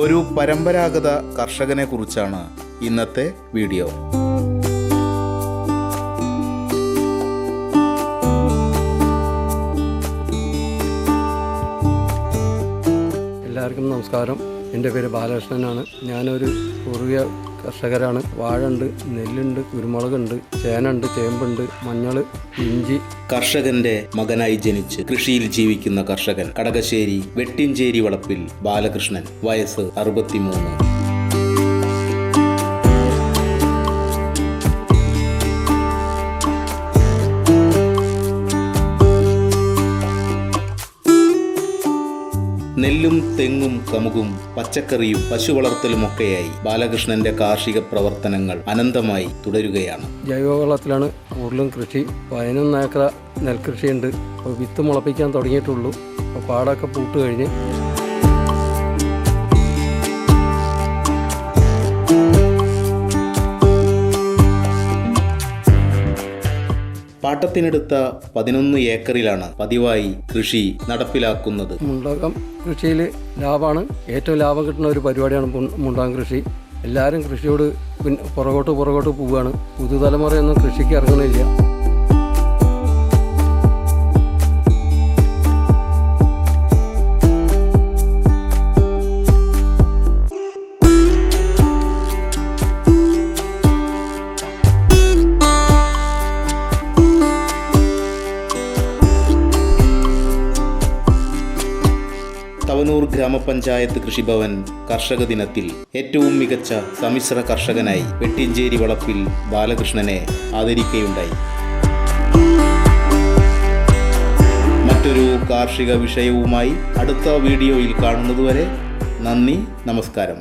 ഒരു പരമ്പരാഗത കർഷകനെ കുറിച്ചാണ് ഇന്നത്തെ വീഡിയോ. എല്ലാവർക്കും നമസ്കാരം. എന്റെ പേര് ബാലകൃഷ്ണനാണ്. ഞാനൊരു പൂർവിക കർഷകരാണ്. വാഴണ്ട് നെല്ലുണ്ട് കുരുമുളകുണ്ട് ചേനുണ്ട് ചേമ്പുണ്ട് മഞ്ഞൾ ഇഞ്ചി. കർഷകന്റെ മകനായി ജനിച്ച് കൃഷിയിൽ ജീവിക്കുന്ന കർഷകൻ കടകശ്ശേരി വെട്ടിഞ്ചേരി വളപ്പിൽ ബാലകൃഷ്ണൻ വയസ്സ് അറുപത്തിമൂന്ന്. നെല്ലും തെങ്ങും കമുകും പച്ചക്കറിയും പശു വളർത്തലുമൊക്കെയായി ബാലകൃഷ്ണന്റെ കാർഷിക പ്രവർത്തനങ്ങൾ അനന്തമായി തുടരുകയാണ്. ജൈവവളത്തിലാണ് കൂടുതലും കൃഷി. പതിനൊന്ന് ഏക്കർ നെൽകൃഷിയുണ്ട് വിത്ത് മുളപ്പിക്കാൻ തുടങ്ങിയിട്ടുള്ളൂ. അപ്പോൾ പാടൊക്കെ പൂട്ട് കഴിഞ്ഞ് പാട്ടത്തിനെടുത്ത പതിനൊന്ന് ഏക്കറിലാണ് പതിവായി കൃഷി നടപ്പിലാക്കുന്നത്. മുണ്ടകം കൃഷിയിൽ ലാഭമാണ്. ഏറ്റവും ലാഭം കിട്ടുന്ന ഒരു പരിപാടിയാണ് മുണ്ടകം കൃഷി. എല്ലാവരും കൃഷിയോട് പുറകോട്ട് പുറകോട്ട് പോവുകയാണ്. പുതുതലമുറയൊന്നും കൃഷിക്ക് ഇറങ്ങുന്നില്ല. തവനൂർ ഗ്രാമപഞ്ചായത്ത് കൃഷിഭവൻ കർഷക ദിനത്തിൽ ഏറ്റവും മികച്ച സമ്മിശ്ര കർഷകനായി വെട്ടിഞ്ചേരി വളപ്പിൽ ബാലകൃഷ്ണനെ ആദരിക്കുകയുണ്ടായി. മറ്റൊരു കാർഷിക വിഷയവുമായി അടുത്ത വീഡിയോയിൽ കാണുന്നതുവരെ നന്ദി നമസ്കാരം.